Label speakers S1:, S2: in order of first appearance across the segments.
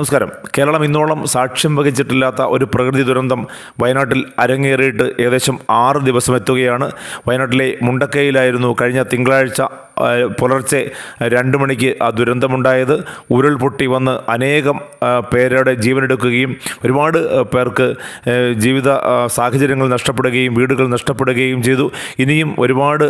S1: നമസ്കാരം. കേരളം ഇന്നോളം സാക്ഷ്യം വഹിച്ചിട്ടില്ലാത്ത ഒരു പ്രകൃതി ദുരന്തം വയനാട്ടിൽ അരങ്ങേറിയിട്ട് ഏകദേശം ആറ് ദിവസം എത്തുകയാണ്. വയനാട്ടിലെ മുണ്ടക്കയിലായിരുന്നു കഴിഞ്ഞ തിങ്കളാഴ്ച പുലർച്ചെ രണ്ട് മണിക്ക് ആ ദുരന്തമുണ്ടായത്. ഉരുൾപൊട്ടി വന്ന് അനേകം പേരുടെ ജീവനെടുക്കുകയും ഒരുപാട് പേർക്ക് ജീവിത സാഹചര്യങ്ങൾ നഷ്ടപ്പെടുകയും വീടുകൾ നഷ്ടപ്പെടുകയും ചെയ്തു. ഇനിയും ഒരുപാട്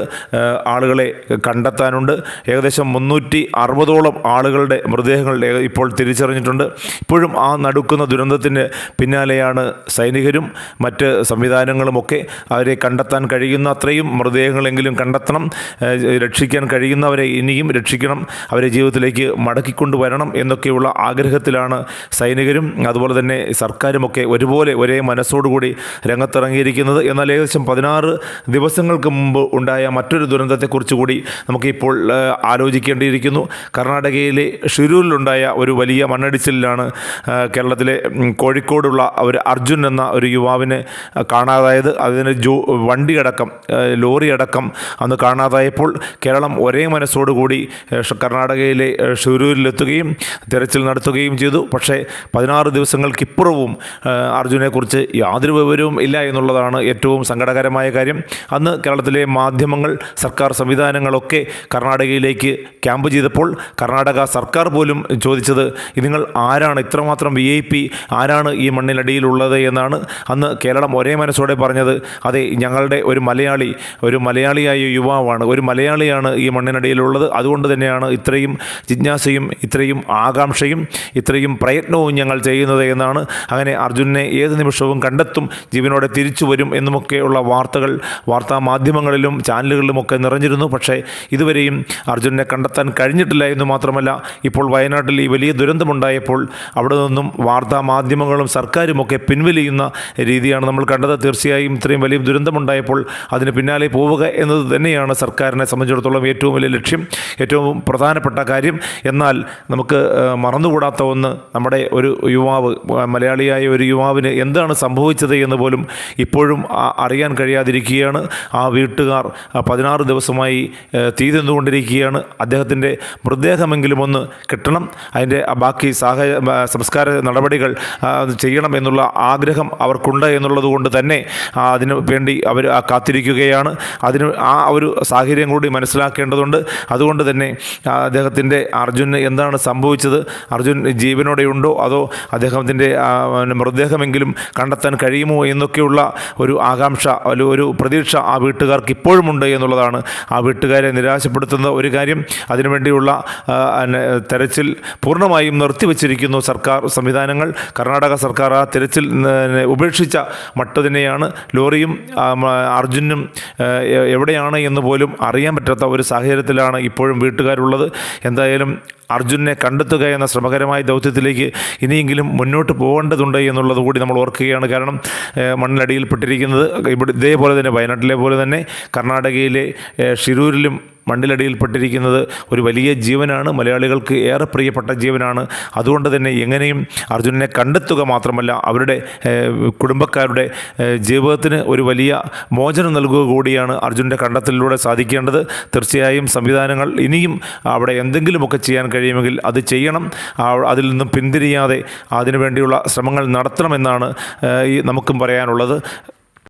S1: ആളുകളെ കണ്ടെത്താനുണ്ട്. ഏകദേശം മുന്നൂറ്റി അറുപതോളം ആളുകളുടെ മൃതദേഹങ്ങൾ ഇപ്പോൾ തിരിച്ചറിഞ്ഞിട്ടുണ്ട്. ഇപ്പോഴും ആ നടുക്കുന്ന ദുരന്തത്തിന് പിന്നാലെയാണ് സൈനികരും മറ്റ് സംവിധാനങ്ങളുമൊക്കെ അവരെ കണ്ടെത്താൻ കഴിയുന്ന അത്രയും മൃതദേഹങ്ങളെങ്കിലും കണ്ടെത്തണം രക്ഷിക്കാൻ കഴിയുന്നവരെ ഇനിയും രക്ഷിക്കണം അവരെ ജീവിതത്തിലേക്ക് മടക്കിക്കൊണ്ടുവരണം എന്നൊക്കെയുള്ള ആഗ്രഹത്തിലാണ് സൈനികരും അതുപോലെ തന്നെ സർക്കാരുമൊക്കെ ഒരുപോലെ ഒരേ മനസ്സോടുകൂടി രംഗത്തിറങ്ങിയിരിക്കുന്നത്. എന്നാൽ ഏകദേശം പതിനാറ് ദിവസങ്ങൾക്ക് മുമ്പ് ഉണ്ടായ മറ്റൊരു ദുരന്തത്തെക്കുറിച്ച് കൂടി നമുക്കിപ്പോൾ ആലോചിക്കേണ്ടിയിരിക്കുന്നു. കർണാടകയിലെ ഷിരൂരിലുണ്ടായ ഒരു വലിയ മണ്ണടിച്ചിലാണ് ഏഹ്, കേരളത്തിലെ കോഴിക്കോടുള്ള ഒരു അർജുൻ എന്ന ഒരു യുവാവിനെ കാണാതായത്. അതിന് ജോ വണ്ടി അടക്കം ലോറി അടക്കം അന്ന് കാണാതായപ്പോൾ കേരളം ഒരേ മനസ്സോടുകൂടി കർണാടകയിലെ ഷുരൂരിലെത്തുകയും തിരച്ചിൽ നടത്തുകയും ചെയ്തു. പക്ഷേ പതിനാറ് ദിവസങ്ങൾക്കിപ്പുറവും അർജുനെക്കുറിച്ച് യാതൊരു വിവരവും ഇല്ല എന്നുള്ളതാണ് ഏറ്റവും സങ്കടകരമായ കാര്യം. അന്ന് കേരളത്തിലെ മാധ്യമങ്ങൾ സർക്കാർ സംവിധാനങ്ങളൊക്കെ കർണാടകയിലേക്ക് ക്യാമ്പ് ചെയ്തപ്പോൾ കർണാടക സർക്കാർ പോലും ചോദിച്ചത് "ഇത് നിങ്ങൾ ആരാണ് ഇത്രമാത്രം വി ഐ പി ആരാണ് ഈ മണ്ണിനടിയിലുള്ളത് എന്നാണ് അന്ന് കേരളം ഒരേ മനസ്സോടെ പറഞ്ഞത്. അതെ ഞങ്ങളുടെ ഒരു മലയാളി ഒരു മലയാളിയായ യുവാവാണ് ഒരു മലയാളിയാണ് ഈ മണ്ണിനടിയിലുള്ളത്. അതുകൊണ്ട് തന്നെയാണ് ഇത്രയും ജിജ്ഞാസയും ഇത്രയും ആകാംക്ഷയും ഇത്രയും പ്രയത്നവും ഞങ്ങൾ ചെയ്യുന്നത് എന്നാണ്. അങ്ങനെ അർജുനെ ഏത് നിമിഷവും കണ്ടെത്തും ജീവനോടെ തിരിച്ചു വരും എന്നുമൊക്കെയുള്ള വാർത്തകൾ വാർത്താ മാധ്യമങ്ങളിലും ചാനലുകളിലുമൊക്കെ നിറഞ്ഞിരുന്നു. പക്ഷേ ഇതുവരെയും അർജുനെ കണ്ടെത്താൻ കഴിഞ്ഞിട്ടില്ല എന്ന് മാത്രമല്ല ഇപ്പോൾ വയനാട്ടിൽ ഈ വലിയ ദുരന്തമുണ്ടായപ്പോൾ അവിടെ നിന്നും വാർത്താ മാധ്യമങ്ങളും സർക്കാരുമൊക്കെ പിൻവലിയുന്ന രീതിയാണ് നമ്മൾ കണ്ടത്. തീർച്ചയായും ഇത്രയും വലിയ ദുരന്തമുണ്ടായപ്പോൾ അതിന് പിന്നാലെ പോവുക എന്നത് തന്നെയാണ് സർക്കാരിനെ സംബന്ധിച്ചിടത്തോളം ഏറ്റവും വലിയ ലക്ഷ്യം ഏറ്റവും പ്രധാനപ്പെട്ട കാര്യം. എന്നാൽ നമുക്ക് മറന്നുകൂടാത്ത ഒന്ന് നമ്മുടെ ഒരു യുവാവ് മലയാളിയായ ഒരു യുവാവിന് എന്താണ് സംഭവിച്ചത് എന്ന് പോലും ഇപ്പോഴും അറിയാൻ കഴിയാതിരിക്കുകയാണ്. ആ വീട്ടുകാർ പതിനാറ് ദിവസമായി തീ തിന്നുകൊണ്ടിരിക്കുകയാണ്. അദ്ദേഹത്തിന്റെ മൃതദേഹമെങ്കിലും ഒന്ന് കിട്ടണം. അതിന്റെ ബാക്കി സാഹ ആ, സംസ്കാര നടപടികൾ ചെയ്യണം എന്നുള്ള ആഗ്രഹം അവർക്കുണ്ട് എന്നുള്ളത് കൊണ്ട് തന്നെ അതിനു വേണ്ടി അവർ കാത്തിരിക്കുകയാണ്. അതിന് ആ ഒരു സാഹചര്യം കൂടി മനസ്സിലാക്കേണ്ടതുണ്ട്. അതുകൊണ്ട് തന്നെ അദ്ദേഹത്തിന്റെ അർജുന് എന്താണ് സംഭവിച്ചത്? അർജുൻ ജീവനോടെയുണ്ടോ അതോ അദ്ദേഹത്തിന്റെ മൃതദേഹമെങ്കിലും കണ്ടെത്താൻ കഴിയുമോ എന്നൊക്കെയുള്ള ഒരു ആകാംക്ഷ ഒരു ഒരു പ്രതീക്ഷ ആ വീട്ടുകാർക്ക് ഇപ്പോഴുമുണ്ട് എന്നുള്ളതാണ്. ആ വീട്ടുകാരെ നിരാശപ്പെടുത്തുന്ന ഒരു കാര്യം അതിനുവേണ്ടിയുള്ള തെരച്ചിൽ പൂർണമായും നിർത്തിവച്ചിരിക്കുന്നു സർക്കാർ സംവിധാനങ്ങൾ. കർണാടക സർക്കാർ ആ തിരച്ചിൽ ഉപേക്ഷിച്ച മട്ടതിനെയാണ്. ലോറിയും അർജുനും എവിടെയാണ് എന്ന് പോലും അറിയാൻ പറ്റാത്ത ഒരു സാഹചര്യത്തിലാണ് ഇപ്പോഴും വീട്ടുകാരുള്ളത്. എന്തായാലും അർജുനെ കണ്ടെത്തുക എന്ന ശ്രമകരമായ ദൗത്യത്തിലേക്ക് ഇനിയെങ്കിലും മുന്നോട്ട് പോകേണ്ടതുണ്ട് എന്നുള്ളത് കൂടി നമ്മൾ ഓർക്കുകയാണ്. കാരണം മണ്ണിലടിയിൽപ്പെട്ടിരിക്കുന്നത് ഇവിടെ ഇതേപോലെ തന്നെ വയനാട്ടിലെ പോലെ തന്നെ കർണാടകയിലെ ഷിരൂരിലും മണ്ണിലടിയിൽപ്പെട്ടിരിക്കുന്നത് ഒരു വലിയ ജീവനാണ്. മലയാളികൾക്ക് ഏറെ പ്രിയപ്പെട്ട ജീവനാണ്. അതുകൊണ്ട് തന്നെ എങ്ങനെയും അർജുനനെ കണ്ടെത്തുക മാത്രമല്ല അവരുടെ കുടുംബക്കാരുടെ ജീവിതത്തിന് ഒരു വലിയ മോചനം നൽകുക കൂടിയാണ് അർജുന്റെ കണ്ടെത്തലിലൂടെ സാധിക്കേണ്ടത്. തീർച്ചയായും സംവിധാനങ്ങൾ ഇനിയും അവിടെ എന്തെങ്കിലുമൊക്കെ ചെയ്യാൻ കഴിയുമെങ്കിൽ അത് ചെയ്യണം. അതിൽ നിന്നും പിന്തിരിയാതെ അതിനുവേണ്ടിയുള്ള ശ്രമങ്ങൾ നടത്തണമെന്നാണ് ഈ നമുക്കും പറയാനുള്ളത്.